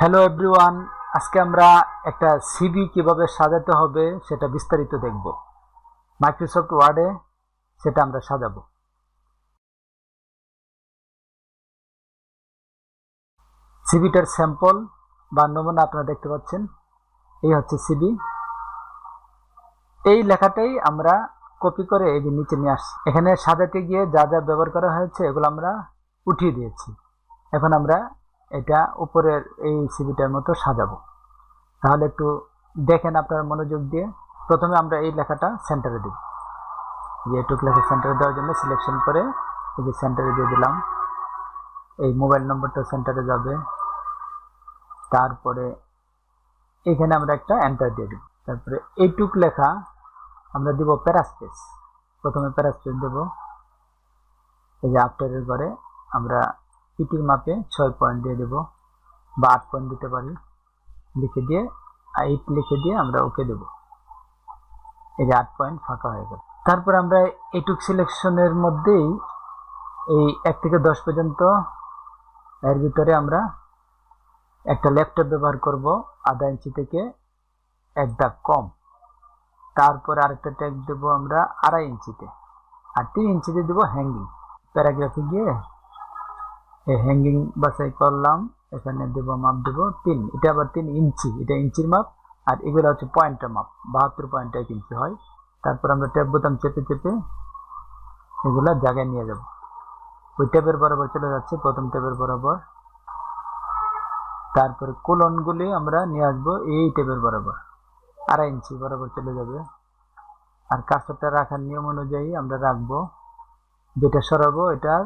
Hello everyone আজকে আমরা একটা সিভি কীভাবে সাজাতে হবে সেটা বিস্তারিত দেখব। মাইক্রোসফট ওয়ার্ডে সেটা আমরা সাজাবো। সিভিটার স্যাম্পল বা নমুনা আপনারা দেখতে পাচ্ছেন। এই হচ্ছে সিভি এই লেখাটাই আমরা কপি করে এই যে নিচে নিয়ে আসছি। এখানে সাজাতে গিয়ে যা যা ব্যবহার করা হয়েছে এগুলো আমরা উঠিয়ে দিয়েছি। এখন আমরা এটা উপরের এই সিভিটার মতো সাজাবো। তাহলে একটু দেখেন আপনার মনোযোগ দিয়ে। প্রথমে আমরা এই লেখাটা সেন্টারে দিব যে এটুক লেখা সেন্টারে দেওয়ার জন্য সিলেকশন করে এই যে সেন্টারে দিয়ে দিলাম। এই মোবাইল নম্বরটা সেন্টারে যাবে। তারপরে এখানে আমরা একটা এন্টার দিয়ে দিব তারপরে এইটুক লেখা আমরা দিব প্যারাস্পেস প্রথমে প্যারাস্পেস দেব। এই যে আফটারের ঘরে আমরা পিটির মাপে ছয় পয়েন্ট দিয়ে দেব বা আট পয়েন্ট দিতে পারি। লিখে দিয়ে এইট লিখে দিয়ে আমরা ওকে দেব। এই যে আট পয়েন্ট ফাঁকা হয়ে গেল। তারপর আমরা এইটুক সিলেকশনের মধ্যেই এই এক থেকে দশ পর্যন্ত এর ভিতরে আমরা একটা ল্যাপটপ ব্যবহার করব আধা ইঞ্চি থেকে এক দাগ কম। তারপরে আরেকটা ট্যাগ দেব আমরা আড়াই ইঞ্চিতে। আর তিন ইঞ্চিতে দেবো হ্যাঙ্গিং প্যারাগ্রাফে গিয়ে এই হ্যাঙ্গিং বাছাই করলাম, এখানে দেবো, মাপ দেবো, তিন। এটা আবার তিন ইঞ্চি, এটা ইঞ্চির মাপ, আর এগুলো হচ্ছে পয়েন্টের মাপ, বাহাত্তর পয়েন্ট এক ইঞ্চি হয়। তারপর আমরা ট্যাব বোতাম চেপে চেপে এগুলা জায়গায় নিয়ে যাব। ওই ট্যাবের বরাবর চলে যাচ্ছে, প্রথম ট্যাবের বরাবর। তারপরে কোলনগুলি আমরা নিয়ে আসব এই ট্যাবের বরাবর। আড়াই ইঞ্চি বরাবর চলে যাবে। আর কাঁচটা রাখার নিয়ম অনুযায়ী আমরা রাখব। যেটা সরাবো, এটার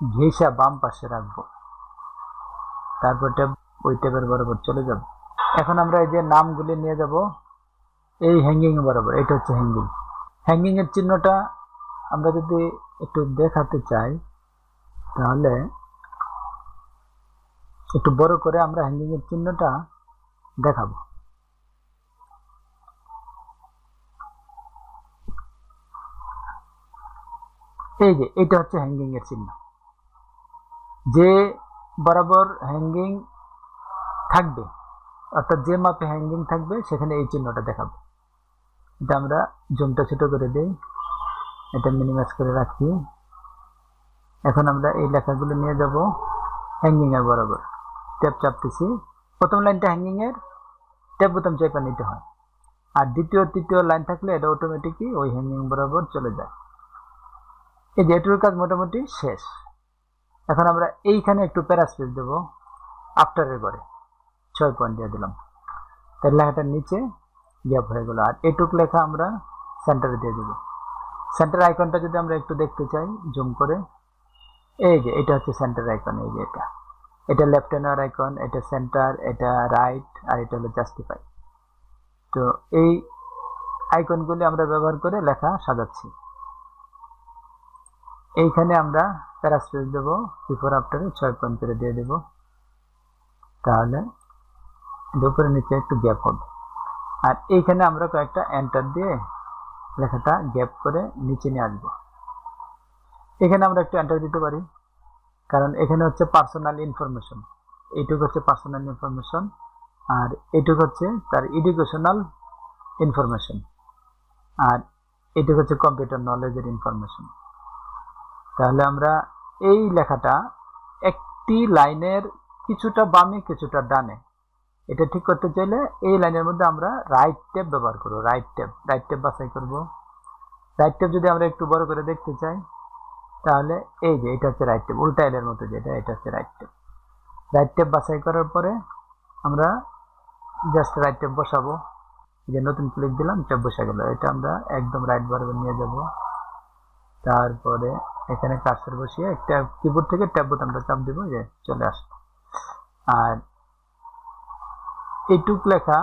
ঘেঁষা বাম পাশে রাখব। তারপর ট্যাব ওই ট্যাবের বরাবর চলে যাব। এখন আমরা এই যে নামগুলি নিয়ে যাব, এই হ্যাঙ্গিং বরাবর, এটা হচ্ছে হ্যাঙ্গিং হ্যাঙ্গিং এর চিহ্নটা আমরা যদি একটু দেখাতে চাই, তাহলে একটু বড় করে আমরা হ্যাঙ্গিং এর চিহ্নটা দেখাবো। এই যে, এটা হচ্ছে হ্যাঙ্গিং এর চিহ্ন। যে বরাবর হ্যাঙ্গিং থাকবে, অর্থাৎ যে মাপে হ্যাঙ্গিং থাকবে, সেখানে এই চিহ্নটা দেখাবো। এটা আমরা জুমটা ছোটো করে দিই, এটা মিনিমাইজ করে রাখি। এখন আমরা এই লেখাগুলো নিয়ে যাব হ্যাঙ্গিংয়ের বরাবর। ট্যাপ চাপতেছি। প্রথম লাইনটা হ্যাঙ্গিংয়ের ট্যাপ বোতাম চেপে নিতে হয়। আর দ্বিতীয়, তৃতীয় লাইন থাকলে এটা অটোমেটিকই ওই হ্যাঙ্গিং বরাবর চলে যায়। এই যে এটুর কাজ মোটামুটি শেষ। এখন আমরা এইখানে একটু প্যারাস্পেস দেবো আফটারের ঘরে ছয় পয়েন্ট দিয়ে দিলাম। তার লেখাটার নিচে গ্যাপ হয়ে গেল। আর এটুক লেখা আমরা সেন্টারে দিয়ে দেবো। সেন্টার আইকনটা যদি আমরা একটু দেখতে চাই জুম করে। এই যে, এটা হচ্ছে সেন্টার আইকন এই যে এটা। এটা লেফট হ্যান্ড আইকন এটা সেন্টার এটা রাইট আর এটা হলো জাস্টিফাই তো এই আইকনগুলি আমরা ব্যবহার করে লেখা সাজাচ্ছি। এইখানে আমরা প্যারাস্পেস দেব বিফোর আফটারে ছয় পয়েন্ট করে দিয়ে দেব। তাহলে দুপুরে নিচে একটু গ্যাপ হবে। আর এইখানে আমরা কয়েকটা এন্টার দিয়ে লেখাটা গ্যাপ করে নিচে নিয়ে আসব। এখানে আমরা একটু এন্টার দিতে পারি। কারণ এখানে হচ্ছে পার্সোনাল ইনফরমেশন এইটুকু হচ্ছে পার্সোনাল ইনফরমেশন আর এইটুকু হচ্ছে তার এডুকেশনাল ইনফরমেশন আর এইটুকু হচ্ছে কম্পিউটার নলেজের ইনফরমেশন তাহলে আমরা এই লেখাটা একটি লাইনের কিছুটা বামে, কিছুটা ডানে। এটা ঠিক করতে চাইলে এই লাইনের মধ্যে আমরা রাইট ট্যাব ব্যবহার করব রাইট ট্যাব রাইট ট্যাব বাছাই করব। রাইট ট্যাব যদি আমরা একটু বড় করে দেখতে চাই, তাহলে এই যে এটা হচ্ছে রাইট ট্যাব উল্টা এলের মতো যেটা এটা হচ্ছে রাইট ট্যাব রাইট ট্যাব বাছাই করার পরে আমরা জাস্ট রাইট ট্যাব বসাবো। যে নতুন ক্লিক দিলাম ট্যাব বসা গেল। এটা আমরা একদম রাইট বরাবর নিয়ে যাব। তারপরে এখানে কার্সর বসিয়ে একটা কিবোর্ড থেকে ট্যাব বোতামটা চাপ দিব যে চলে আসলো। আর এইটুক লেখা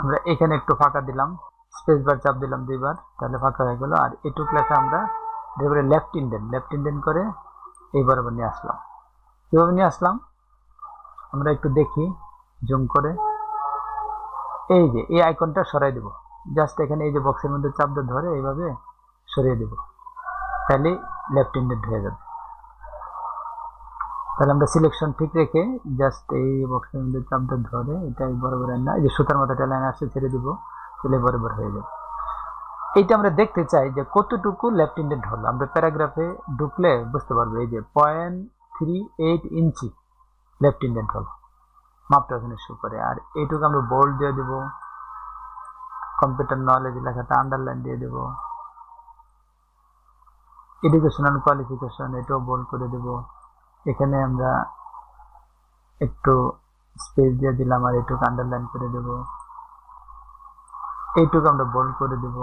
আমরা এখানে একটু ফাঁকা দিলাম স্পেস বার চাপ দিলাম দুইবার, তাহলে ফাঁকা হয়ে গেল। আর এটুক লেখা আমরা এবারে লেফট ইন্ডেন লেফট ইন্ডেন করে এই বরাবর নিয়ে আসলাম। কীভাবে নিয়ে আসলাম? আমরা একটু দেখি জুম করে। এই যে, এই আইকনটা সরাই দেব। জাস্ট এখানে এই যে বক্সের মধ্যে চাপ ধরে এইভাবে সরিয়ে দেব। তাহলে লেফট ইন্ডেড হয়ে যাবে। তাহলে আমরা সিলেকশন ঠিক রেখে জাস্ট এই বক্সের মধ্যে চাপটা ধরে এটাই বরাবর না, এই যে সুতার মতো একটা লাইন আসছে, ছেড়ে দিব, তাহলে বরাবর হয়ে যাবে। এইটা আমরা দেখতে চাই যে কতটুকু লেফট ইন্ডেন্ট হলো আমরা প্যারাগ্রাফে ঢুকলে বুঝতে পারব, এই যে point three eight inch left indent হলো মাপটা ওখানে শো করে। আর এইটুকু আমরা বোল্ড দিয়ে দেবো কম্পিউটার নলেজ লেখাটা আন্ডারলাইন দিয়ে দেবো। এডুকেশনাল কোয়ালিফিকেশন এটাও বোল্ড করে দেব। এখানে আমরা একটু স্পেস দিয়ে দিলাম আর এটুকু আন্ডারলাইন করে দেব। এইটুকু আমরা বোল্ড করে দেব।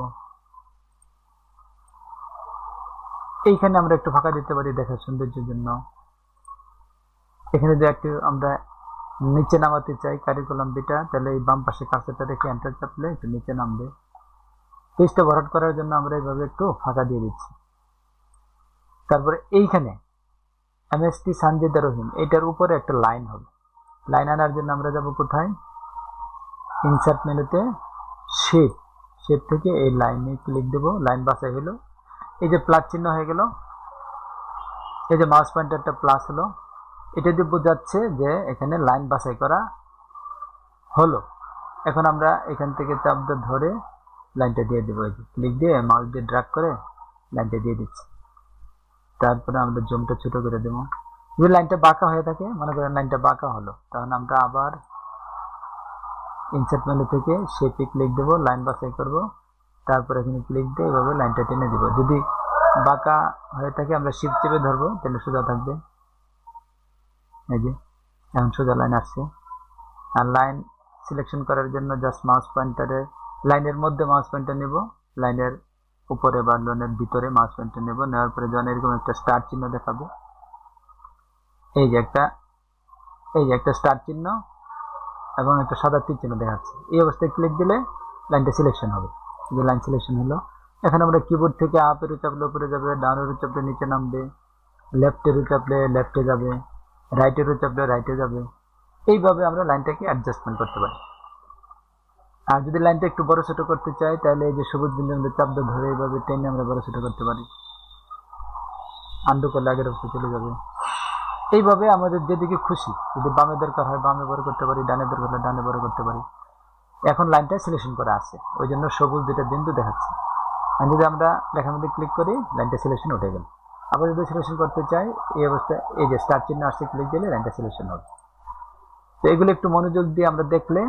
এইখানে আমরা একটু ফাঁকা দিতে পারি দেখার সৌন্দর্যের জন্য। এখানে যে একটু আমরা নিচে নামাতে চাই কারিকুলাম বিটা তাহলে এই বাম পাশে কাছেটা রেখে এন্টার চাপলে একটু নিচে নামবে। পেজটা ভরাট করার জন্য আমরা এইভাবে একটু ফাঁকা দিয়ে দিচ্ছি। তারপরে এইখানে এমএসটি সানজিদা রহিম এটার উপরে একটা লাইন হবে। লাইন আনার জন্য আমরা যাব কোথায়? ইনসার্ট মেনুতে শেপ শেপ থেকে এই লাইনে ক্লিক দেব। লাইন বাছাই হলো। এই যে প্লাস চিহ্ন হয়ে গেল। এই যে মাউস পয়েন্টারটা প্লাস হলো। এটা দিয়ে বোঝাচ্ছে যে এখানে লাইন বাছাই করা হলো। এখন আমরা এখান থেকে চাপটা ধরে লাইনটা দিয়ে দেবো। ক্লিক দিয়ে মাউস দিয়ে ড্রাগ করে লাইনটা দিয়ে দিচ্ছি। তারপরে আমরা জুমটা ছোট করে দেবো। যদি লাইনটা বাঁকা হয়ে থাকে, মনে করেন লাইনটা বাঁকা হলো তখন আমরা আবার ইনসার্ট মেনু থেকে শেপে ক্লিক দেবো লাইন বাছাই করব। তারপর এখানে ক্লিক দিয়ে এভাবে লাইনটা টেনে দেবো। যদি বাঁকা হয়ে থাকে, আমরা শিপ চেপে ধরবো, তাহলে সোজা থাকবে। এই যে, এখন সোজা লাইন আসছে। আর লাইন সিলেকশন করার জন্য জাস্ট মাউস পয়েন্টারে লাইনের মধ্যে মাউস পয়েন্টার নেব। লাইনের উপরে বা লোনের ভিতরে মাউস পয়েন্টার নেব। নেওয়ার পরে যখন এরকম একটা স্টার চিহ্ন দেখাবে। এই যে একটা, এই যে একটা স্টার চিহ্ন এবং একটা সাদা তীর চিহ্ন দেখাচ্ছে। এই অবস্থায় ক্লিক দিলে লাইনটা সিলেকশন হবে। যে লাইন সিলেকশন হলো। এখন আমরা কিবোর্ড থেকে আপের চাপলে উপরে যাবে ডাউনের চাপলে নিচে নামবে। লেফটের চাপলে লেফটে যাবে। রাইটের চাপলে রাইটে যাবে। এইভাবে আমরা লাইনটাকে অ্যাডজাস্টমেন্ট করতে পারি। আর যদি লাইনটা একটু বড় ছোট করতে চাই, তাহলে এই যে সবুজ বিন্দুর মধ্যে চাপ ধরে এইভাবে টেনে আমরা বড় ছোট করতে পারি। আন্ডু করলে আগের অবস্থা চলে যাবে। এইভাবে আমাদের যেদিকে খুশি, যদি বামে দরকার হয় বামে বড় করতে পারি, ডানে দরকার হলে ডানে বড় করতে পারি। এখন লাইনটা সিলেকশন করা আছে। ওই জন্য সবুজ দুটা বিন্দু দেখাচ্ছে। আর যদি আমরা লেখার মধ্যে ক্লিক করি, লাইনটা সিলেকশন উঠে গেল। আবার যদি সিলেকশন করতে চাই, এই অবস্থায় এই যে স্টার চিহ্ন আসছে ক্লিক দিলে লাইনটা সিলেকশন হবে। তো এগুলো একটু মনোযোগ দিয়ে আমরা দেখলে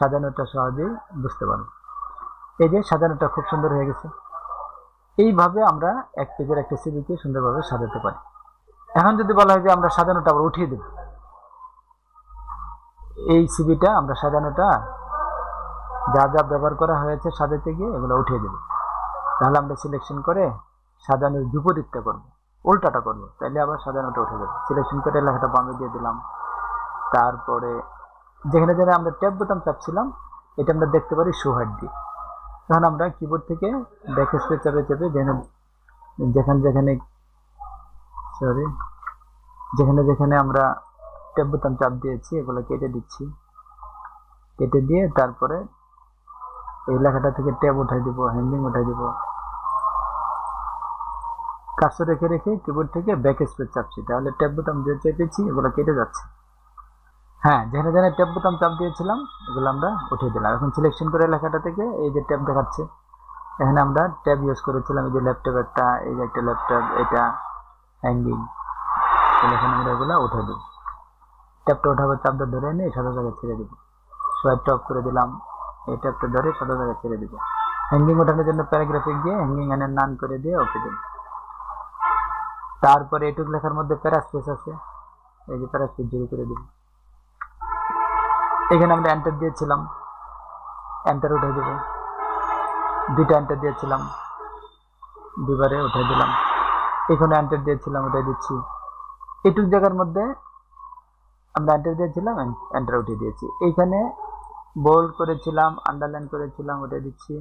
সাজানোটা সহজেই বুঝতে পারব এই যে সাজানোটা খুব সুন্দর হয়ে গেছে। এইভাবে আমরা এক পেজের একটা সিবিকে সুন্দরভাবে সাজাতে পারি। এখন যদি বলা হয় যে আমরা সাজানোটা আবার উঠিয়ে দেব। এই সিবিটা আমরা সাজানোটা যা যা ব্যবহার করা হয়েছে সাজাতে গিয়ে এগুলো উঠিয়ে দেব। তাহলে আমরা সিলেকশন করে সাজানোর বিপরীতটা করব, উল্টাটা করব। তাহলে আবার সাজানোটা উঠে যাবে। সিলেকশন করে লেখাটা বামে দিয়ে দিলাম। তারপরে যেখানে যেখানে আমরা ট্যাব বোতাম চাপছিলাম, এটা আমরা দেখতে পারি শোহার দিয়ে তখন আমরা কিবোর্ড থেকে ব্যাক স্পেস চাপে চাপে যেখানে যেখানে যেখানে সরি যেখানে যেখানে আমরা ট্যাব বোতাম চাপ দিয়েছি, এগুলো কেটে দিচ্ছি। কেটে দিয়ে তারপরে এই লেখাটা থেকে ট্যাব উঠাই দিব হ্যান্ডিং উঠাই দিব। কাজটা রেখে রেখে কিবোর্ড থেকে ব্যাক স্পেস চাপছি, তাহলে ট্যাব বোতাম যে চেপেছি এগুলো কেটে যাচ্ছে। হ্যাঁ যেখানে যেখানে ট্যাপ বোতাম চাপ দিয়েছিলাম, এগুলো আমরা উঠিয়ে দিলাম। এখন সিলেকশন করে লেখাটা থেকে এই যে ট্যাপ দেখাচ্ছে, এখানে আমরা ট্যাব ইউজ করেছিলাম, এই যে ল্যাপটপ একটা, এই যে একটা ল্যাপটপ এটা হ্যাঙ্গিং এখানে আমরা এগুলো উঠে দেবো ট্যাপটা ওঠাবার চাপটা ধরে এনে সাদা জায়গায় ছেড়ে দেবো। সোয়াইপ টপ করে দিলাম, এই ট্যাপটা ধরে সাদা জায়গায় ছেড়ে দেবো। হ্যাঙ্গিং ওঠানোর জন্য প্যারাগ্রাফিক দিয়ে হ্যাঙ্গিং এনে নান করে দিয়ে ওকে দেবো তারপরে এটুক লেখার মধ্যে প্যারাস্পেস আছে। এই যে প্যারাস্পেস জুড়ে করে দেবো এখানে আমরা এন্টার দিয়েছিলাম। এন্টার উঠে দেবো। দুইটা এন্টার দিয়েছিলাম। দুবারে উঠে দিলাম। এখানে এন্টার দিয়েছিলাম উঠে দিচ্ছি। এটুক জায়গার মধ্যে আমরা এন্টার দিয়েছিলাম এন্টার উঠে দিয়েছি। এইখানে বোল্ড করেছিলাম আন্ডারলাইন করেছিলাম উঠে দিচ্ছি।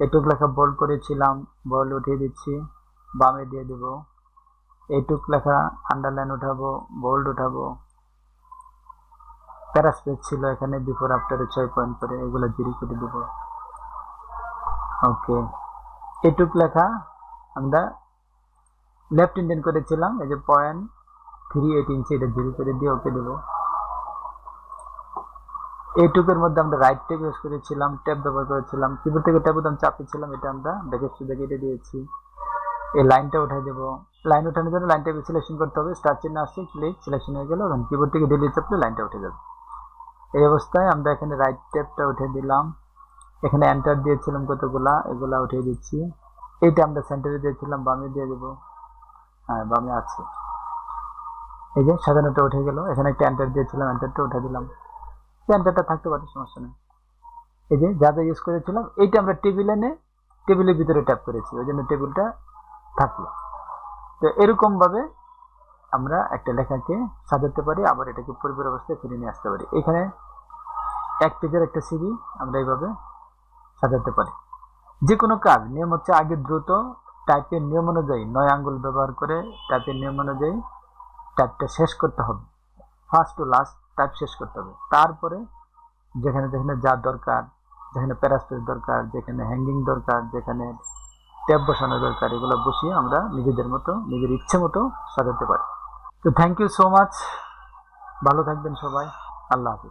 এটুক লেখা বোল্ড করেছিলাম বোল্ড উঠিয়ে দিচ্ছি। বামে দিয়ে দেব। এইটুক লেখা আন্ডারলাইন উঠাবো বোল্ড উঠাবো। প্যারাস্পেস ছিল এখানে বিফোর আফটারে ছয় পয়েন্ট করে, এগুলো জিরো করে দেবো। ওকে এটুক লেখা আমরা লেফট ইন্ডিয়ান করেছিলাম, এই যে পয়েন্ট থ্রি এইট ইঞ্চি এটা জিরো করে দিয়ে ওকে দেবো। এইটুকুর মধ্যে আমরা রাইট ট্যাব ইউজ করেছিলাম ট্যাব ব্যবহার করেছিলাম কিবোর্ড থেকে ট্যাব বোতাম চাপিয়েছিলাম, এটা আমরা ব্যাকের সুদে কেটে দিয়েছি। এই লাইনটা উঠাই দেবো। লাইন উঠানোর জন্য লাইনটা সিলেকশন করতে হবে। স্টার চিহ্ন আসছে ক্লিক সিলেকশন হয়ে গেল কিবোর্ড থেকে ডিলিট চাপলে লাইনটা উঠে যাবে। এই অবস্থায় আমরা এখানে রাইট ট্যাবটা উঠে দিলাম। এখানে এন্টার দিয়েছিলাম কতগুলা, এগুলা উঠিয়ে দিচ্ছি। এইটা আমরা সেন্টারে দিয়েছিলাম, বামে দিয়ে দেবো। হ্যাঁ বামে আছে। এই যে সাজানোটা উঠে গেল। এখানে একটা এন্টার দিয়েছিলাম এন্টারটা উঠে দিলাম। এন্টারটা থাকতে পারে, সমস্যা নেই। এই যে যা যা ইউজ করেছিলাম, এইটা আমরা টেবিলে এনে টেবিলের ভিতরে ট্যাপ করেছি। ওই জন্য টেবিলটা থাকল। তো এরকম ভাবে আমরা একটা লেখাকে সাজাতে পারি, আবার এটাকে পরিবার অবস্থায় ফিরে নিয়ে আসতে পারি। এখানে এক পেজের একটা সিবি আমরা এইভাবে সাজাতে পারি। যে কোনো কাজ, নিয়ম হচ্ছে আগে দ্রুত টাইপের নিয়ম অনুযায়ী নয় আঙ্গুল ব্যবহার করে টাইপের নিয়ম অনুযায়ী টাইপটা শেষ করতে হবে। ফার্স্ট টু লাস্ট টাইপ শেষ করতে হবে। তারপরে যেখানে যেখানে যা দরকার, যেখানে প্যারাস্পেস দরকার, যেখানে হ্যাঙ্গিং দরকার, যেখানে ট্যাব বসানো দরকার, এগুলো বসিয়ে আমরা নিজেদের মতো, নিজের ইচ্ছে মতো সাজাতে পারি। তো থ্যাংক ইউ সো মাচ ভালো থাকবেন সবাই। আল্লাহ হাফিজ।